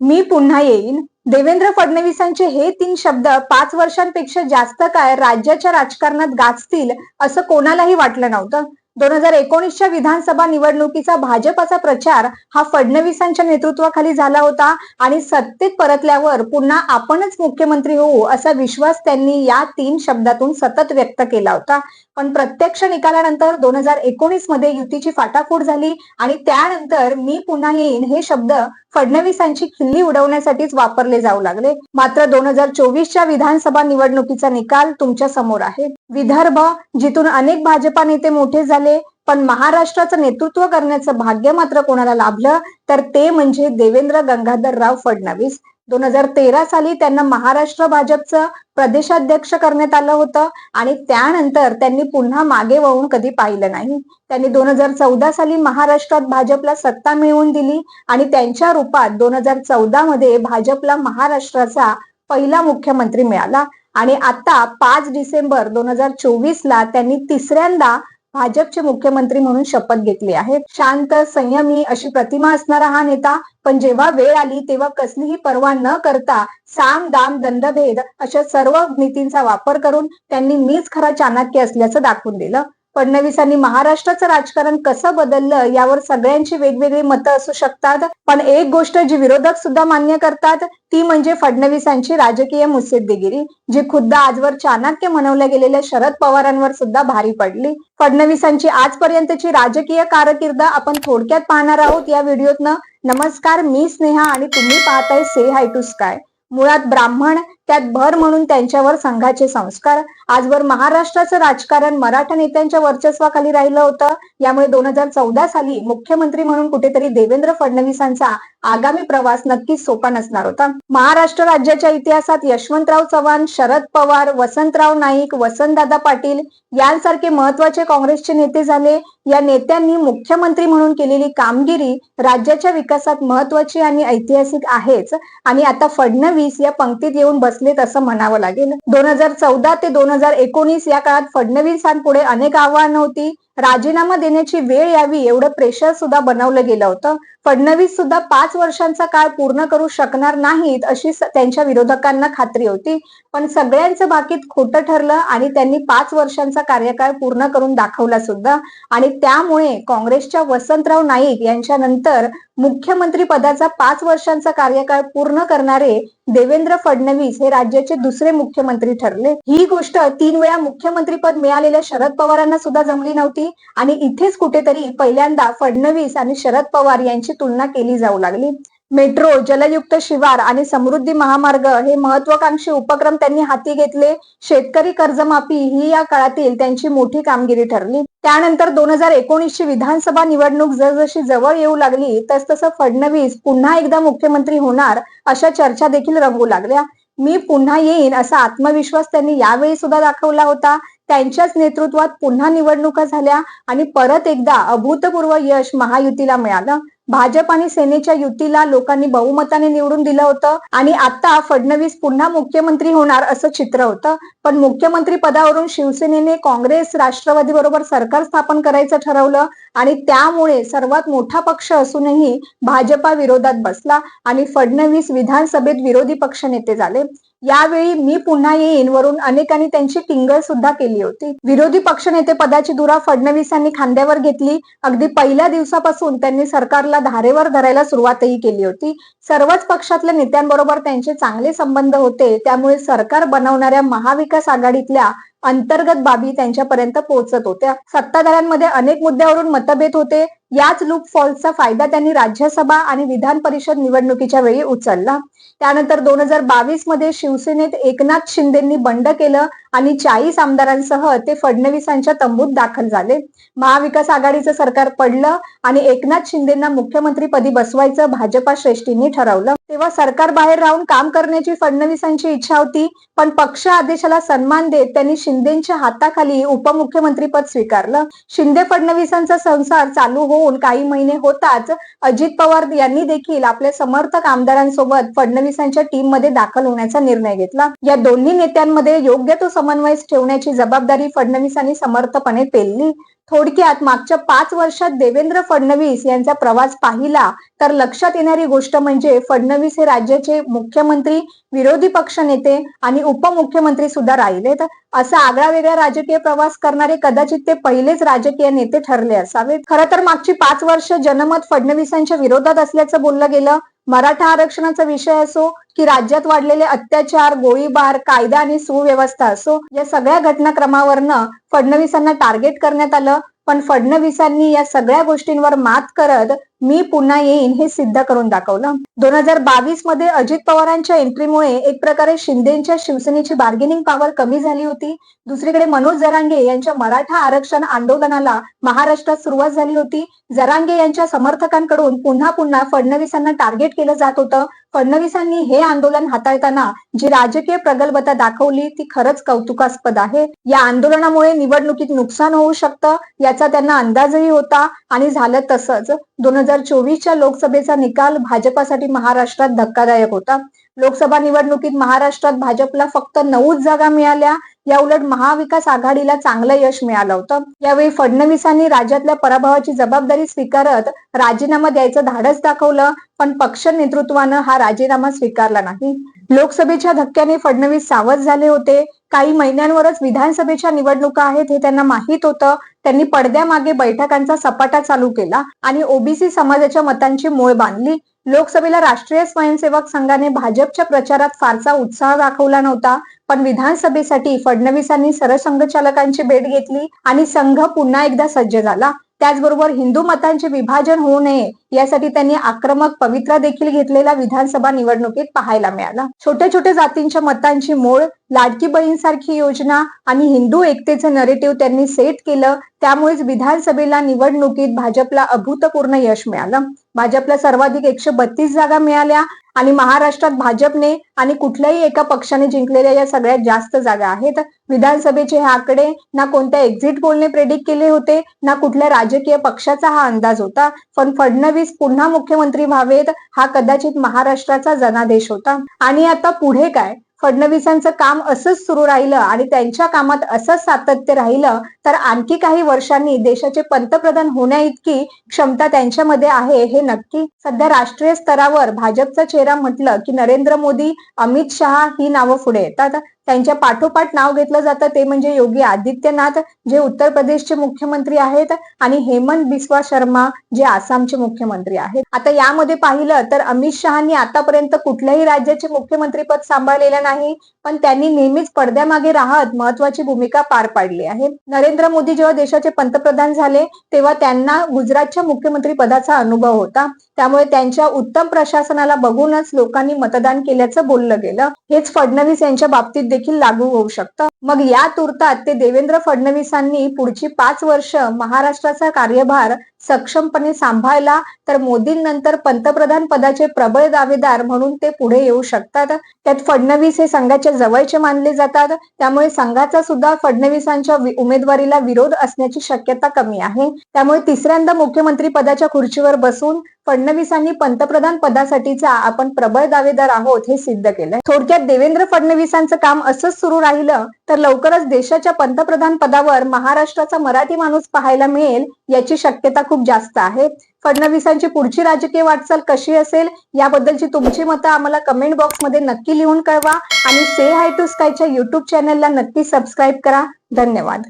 मी पुन्हा येईन. देवेंद्र फडणवीसांचे हे तीन शब्द पाच वर्षांपेक्षा जास्त काळ राज्याच्या राजकारणात गाजतील असं कोणालाही वाटलं नव्हतं. दोन हजार एकोणीसच्या विधानसभा निवडणुकीचा भाजपाचा प्रचार हा फडणवीसांच्या नेतृत्वाखाली झाला होता आणि सत्तेत परतल्यावर पुन्हा आपणच मुख्यमंत्री होऊ असा विश्वास त्यांनी या तीन शब्दातून सतत व्यक्त केला होता. पण प्रत्यक्ष निकालानंतर दोन हजार एकोणीसमध्ये युतीची फाटाफूट झाली आणि त्यानंतर मी पुन्हा येईन हे शब्द फडणवीसांची खिल्ली उडवण्यासाठीच वापरले जाऊ लागले. मात्र दोन हजार चोवीसच्या विधानसभा निवडणुकीचा निकाल तुमच्यासमोर आहे. विदर्भ जिथून अनेक भाजपा नेते मोठे झाले पण महाराष्ट्राचं नेतृत्व करण्याचं भाग्य मात्र कोणाला लाभलं तर ते म्हणजे देवेंद्र गंगाधरराव फडणवीस. दोन हजार तेरा साली त्यांना महाराष्ट्र भाजपचं प्रदेशाध्यक्ष करण्यात आलं होतं आणि त्यानंतर त्यांनी पुन्हा मागे वळून कधी पाहिलं नाही. त्यांनी दोन हजार चौदा साली महाराष्ट्रात भाजपला सत्ता मिळवून दिली आणि त्यांच्या रूपात दोन हजार चौदा मध्ये भाजपला महाराष्ट्राचा पहिला मुख्यमंत्री मिळाला. आणि आता पाच डिसेंबर दोन हजार चोवीस ला त्यांनी तिसऱ्यांदा भाजपचे मुख्यमंत्री म्हणून शपथ घेतली आहे. शांत संयमी अशी प्रतिमा असणारा हा नेता पण जेव्हा वेळ आली तेव्हा कसलीही पर्वा न करता साम दाम दंडभेद अशा सर्व नीतींचा वापर करून त्यांनी मीच खरा चाणक्य असल्याचं दाखवून दिलं. फडणवीसांनी महाराष्ट्राचं राजकारण कसं बदललं यावर सगळ्यांची वेगवेगळी मतं असू शकतात. पण एक गोष्ट जी विरोधक सुद्धा मान्य करतात ती म्हणजे फडणवीसांची राजकीय मुत्सद्देगिरी जी खुद्द आजवर चाणक्य म्हणवल्या गेलेल्या शरद पवारांवर सुद्धा भारी पडली. फडणवीसांची आजपर्यंतची राजकीय कारकीर्द आपण थोडक्यात पाहणार आहोत या व्हिडिओतनं. नमस्कार मी स्नेहा आणि तुम्ही पाहताय से हाय टू स्काय. मुळात ब्राह्मण त्यात भर म्हणून त्यांच्यावर संघाचे संस्कार. आजवर महाराष्ट्राचं राजकारण मराठा नेत्यांच्या वर्चस्वाखाली राहिलं होतं. यामुळे दोन हजार चौदा साली मुख्यमंत्री म्हणून कुठेतरी देवेंद्र फडणवीसांचा आगामी प्रवास नक्कीच सोपा नसणार होता. महाराष्ट्र राज्याच्या इतिहासात यशवंतराव चव्हाण शरद पवार वसंतराव नाईक वसंतदादा पाटील यांसारखे महत्त्वाचे काँग्रेसचे नेते झाले. या नेत्यांनी मुख्यमंत्री म्हणून केलेली कामगिरी राज्याच्या विकासात महत्वाची आणि ऐतिहासिक आहेच. आणि आता फडणवीस या पंक्तीत येऊन बसलेत असं म्हणावं लागेल. दोन हजार चौदा ते दोन हजार एकोणीस या काळात फडणवीसांपुढे अनेक आव्हानं होती. राजीनामा देण्याची वेळ यावी एवढं प्रेशर सुद्धा बनवलं गेलं होतं. फडणवीस सुद्धा पाच वर्षांचा काळ पूर्ण करू शकणार नाहीत अशी त्यांच्या विरोधकांना खात्री होती. पण सगळ्यांचं बाकीत खोटं ठरलं आणि त्यांनी पाच वर्षांचा कार्यकाळ पूर्ण करून दाखवला सुद्धा. आणि त्यामुळे काँग्रेसच्या वसंतराव नाईक यांच्या नंतर मुख्यमंत्री पदाचा पाच वर्षांचा कार्यकाळ पूर्ण करणारे देवेंद्र फडणवीस हे राज्याचे दुसरे मुख्यमंत्री ठरले. ही गोष्ट तीन वेळा मुख्यमंत्री पद मिळालेल्या शरद पवारांना सुद्धा जमली नव्हती. आणि इथेच कुठेतरी पहिल्यांदा फडणवीस आणि शरद पवार यांची तुलना केली जाऊ लागली. मेट्रो जलयुक्त शिवार आणि समृद्धी महामार्ग हे महत्वाकांक्षी उपक्रम त्यांनी हाती घेतले. शेतकरी कर्जमाफी ही या काळातील त्यांची मोठी कामगिरी ठरली. त्यानंतर दोन हजार एकोणीसची विधानसभा निवडणूक जसजशी जवळ येऊ लागली तसतसं फडणवीस पुन्हा एकदा मुख्यमंत्री होणार अशा चर्चा देखील रंगू लागल्या. मी पुन्हा येईन असा आत्मविश्वास त्यांनी यावेळी सुद्धा दाखवला होता. त्यांच्याच नेतृत्वात पुन्हा निवडणुका झाल्या आणि परत एकदा अभूतपूर्व यश महायुतीला मिळालं. भाजप आणि सेनेच्या युतीला लोकांनी बहुमताने निवडून दिलं होतं आणि आता फडणवीस पुन्हा मुख्यमंत्री होणार असं चित्र होतं. पण मुख्यमंत्री पदावरून शिवसेनेने काँग्रेस राष्ट्रवादी बरोबर सरकार स्थापन करायचं ठरवलं आणि त्यामुळे सर्वात मोठा पक्ष असूनही भाजपा विरोधात बसला आणि फडणवीस विधानसभेत विरोधी पक्षनेते झाले. यावेळी मी पुन्हा येईन. वरून अनेकांनी त्यांची टिंगल सुद्धा केली होती. विरोधी पक्षनेते पदाची धुरा फडणवीसांनी खांद्यावर घेतली. अगदी पहिल्या दिवसापासून त्यांनी सरकारला धारेवर धरायला सुरुवातही केली होती. सर्वच पक्षातल्या नेत्यांबरोबर त्यांचे चांगले संबंध होते. त्यामुळे सरकार बनवणाऱ्या महाविकास आघाडीतल्या अंतर्गत बाबी त्यांच्यापर्यंत पोहोचत होत्या. सत्ताधाऱ्यांमध्ये अनेक मुद्द्यावरून मतभेद होते. याच लूप फॉल्सचा फायदा त्यांनी राज्यसभा आणि विधान परिषद निवडणुकीच्या वेळी उचलला. त्यानंतर दोन हजार बावीसमध्ये शिवसेनेत एकनाथ शिंदेंनी बंड केलं आणि चाळीस आमदारांसह ते फडणवीसांच्या तंबूत दाखल झाले. महाविकास आघाडीचं सरकार पडलं आणि एकनाथ शिंदेना मुख्यमंत्रीपदी बसवायचं भाजपा श्रेष्ठींनी ठरवलं. तेव्हा सरकार बाहेर राहून काम करण्याची फडणवीसांची इच्छा होती पण पक्ष आदेशाला सन्मान देत त्यांनी शिंदेच्या हाताखाली उपमुख्यमंत्रीपद स्वीकारलं. शिंदे फडणवीसांचा संसार चालू होऊन काही महिने होताच अजित पवार यांनी देखील आपल्या समर्थक आमदारांसोबत फडणवीसांच्या टीममध्ये दाखल होण्याचा निर्णय घेतला. या दोन्ही नेत्यांमध्ये योग्य तो समन्वय ठेवण्याची जबाबदारी फडणवीसांनी समर्थपणे पेलली. थोडक्यात मागच्या पाच वर्षात देवेंद्र फडणवीस यांचा प्रवास पाहिला तर लक्षात येणारी गोष्ट म्हणजे फडणवीस हे राज्याचे मुख्यमंत्री विरोधी पक्ष नेते आणि उपमुख्यमंत्री सुद्धा राहिलेत. असा आगळा वेगळा राजकीय प्रवास करणारे कदाचित ते पहिलेच राजकीय नेते ठरले असावेत. खरं तर मागची पाच वर्ष जनमत फडणवीसांच्या विरोधात असल्याचं बोललं गेलं. मराठा आरक्षणाचा विषय असो की राज्यात वाढलेले अत्याचार गोळीबार कायदा आणि सुव्यवस्था असो या सगळ्या घटनाक्रमावरनं फडणवीसांना टार्गेट करण्यात आलं. पण फडणवीसांनी या सगळ्या गोष्टींवर मात करत मी पुन्हा येईन हे सिद्ध करून दाखवलं. दोन हजार बावीसमध्ये अजित पवारांच्या एंट्रीमुळे एक प्रकारे शिंदेच्या शिवसेनेची बार्गेनिंग पॉवर कमी झाली होती. दुसरीकडे मनोज जरांगे यांच्या मराठा आरक्षण आंदोलनाला महाराष्ट्रात सुरुवात झाली होती. जरांगे यांच्या समर्थकांकडून पुन्हा पुन्हा फडणवीसांना टार्गेट केलं जात होतं. फडणवीसांनी हे आंदोलन हाताळताना जी राजकीय प्रगल्भता दाखवली ती खरंच कौतुकास्पद आहे. या आंदोलनामुळे निवडणुकीत नुकसान होऊ शकतं याचा त्यांना अंदाजही होता आणि झालं तसंच. दोन हजार चोवीसच्या लोकसभेचा निकाल भाजपासाठी महाराष्ट्रात धक्कादायक होता. लोकसभा निवडणुकीत महाराष्ट्रात भाजपला फक्त नऊच जागा मिळाल्या. या उलट महाविकास आघाडीला चांगलं यश मिळालं होतं. यावेळी फडणवीसांनी राज्यातल्या पराभवाची जबाबदारी स्वीकारत राजीनामा द्यायचं धाडस दाखवलं पण पक्ष नेतृत्वानं हा राजीनामा स्वीकारला नाही. लोकसभेच्या धक्क्याने फडणवीस सावध झाले होते. काही महिन्यांवरच विधानसभेच्या निवडणुका आहेत हे त्यांना माहीत होतं. त्यांनी पडद्यामागे बैठकांचा सपाटा चालू केला आणि ओबीसी समाजाच्या मतांची मोळ बांधली. लोकसभेला राष्ट्रीय स्वयंसेवक संघाने भाजपच्या प्रचारात फारसा उत्साह दाखवला नव्हता पण विधानसभेसाठी फडणवीसांनी सरसंघचालकांची भेट घेतली आणि संघ पुन्हा एकदा सज्ज झाला. त्याचबरोबर हिंदू मतांचे विभाजन होऊ नये यासाठी त्यांनी आक्रमक पवित्रा देखील घेतलेला विधानसभा निवडणुकीत पाहायला मिळाला. छोट्या छोट्या जातींच्या मतांची मोळ लाडकी बहीणसारखी योजना आणि हिंदू एकतेचं नरेटिव्ह त्यांनी सेट केलं त्यामुळेच विधानसभेला निवडणुकीत भाजपला अभूतपूर्ण यश मिळालं. भाजपला सर्वाधिक एकशे बत्तीस जागा मिळाल्या आणि महाराष्ट्रात भाजपने आणि कुठल्याही एका पक्षाने जिंकलेल्या या सगळ्यात जास्त जागा आहेत. विधानसभेचे हे आकडे ना कोणत्या एक्झिट पोलने प्रेडिक्ट केले होते ना कुठल्या राजकीय पक्षाचा हा अंदाज होता. पण फडणवीस पुन्हा मुख्यमंत्री व्हावेत हा कदाचित महाराष्ट्राचा जनादेश होता. आणि आता पुढे काय? फडणवीसांचं काम असंच सुरू राहिलं आणि त्यांच्या कामात असंच सातत्य राहिलं तर आणखी काही वर्षांनी देशाचे पंतप्रधान होण्या इतकी क्षमता त्यांच्यामध्ये आहे हे नक्की. सध्या राष्ट्रीय स्तरावर भाजपचा चेहरा म्हटलं की नरेंद्र मोदी अमित शहा ही नावं पुढे येतात. त्यांच्या पाठोपाठ नाव घेतलं जातं ते म्हणजे योगी आदित्यनाथ जे उत्तर प्रदेशचे मुख्यमंत्री आहेत आणि हेमंत बिस्वा शर्मा जे आसामचे मुख्यमंत्री आहेत. आता यामध्ये पाहिलं तर अमित शहानी आतापर्यंत कुठल्याही राज्याचे मुख्यमंत्री पद सांभाळलेलं नाही पण त्यांनी नेहमीच पडद्यामागे राहत महत्वाची भूमिका पार पाडली आहे. नरेंद्र मोदी जेव्हा देशाचे पंतप्रधान झाले तेव्हा त्यांना गुजरातच्या मुख्यमंत्री पदाचा अनुभव होता. त्यामुळे त्यांच्या उत्तम प्रशासनाला बघूनच लोकांनी मतदान केल्याचं बोललं गेलं. हेच फडणवीस यांच्या बाबतीत देखील लागू होऊ शकतं. मग या तुर्तात ते देवेंद्र फडणवीसांनी पुढची पाच वर्ष महाराष्ट्राचा कार्यभार सक्षमपणे सांभाळला तर मोदींनंतर पंतप्रधान पदाचे प्रबळ दावेदार म्हणून ते पुढे येऊ शकतात. त्यात फडणवीस हे संघाच्या जवळचे मानले जातात. त्यामुळे संघाचा सुद्धा फडणवीसांच्या उमेदवारीला विरोध असण्याची शक्यता कमी आहे. त्यामुळे तिसऱ्यांदा मुख्यमंत्री पदाच्या खुर्चीवर बसून फडणवीसांनी पंतप्रधान पदासाठीचा आपण प्रबळ दावेदार आहोत हे सिद्ध केलंय. थोडक्यात देवेंद्र फडणवीसांचं काम असंच सुरू राहिलं तर लवकरच देशाच्या पंतप्रधान पदावर महाराष्ट्राचा मराठी माणूस पाहायला मिळेल याची शक्यता खूप जास्त आहे फडणवीसांची पुढची राजकीय वाटचाल कशी असेल याबद्दलची तुमची मतं आम्हाला कमेंट बॉक्समध्ये नक्की लिहून कळवा. आणि से हाय टू स्कायच्या युट्यूब चॅनलला नक्की सबस्क्राईब करा. धन्यवाद.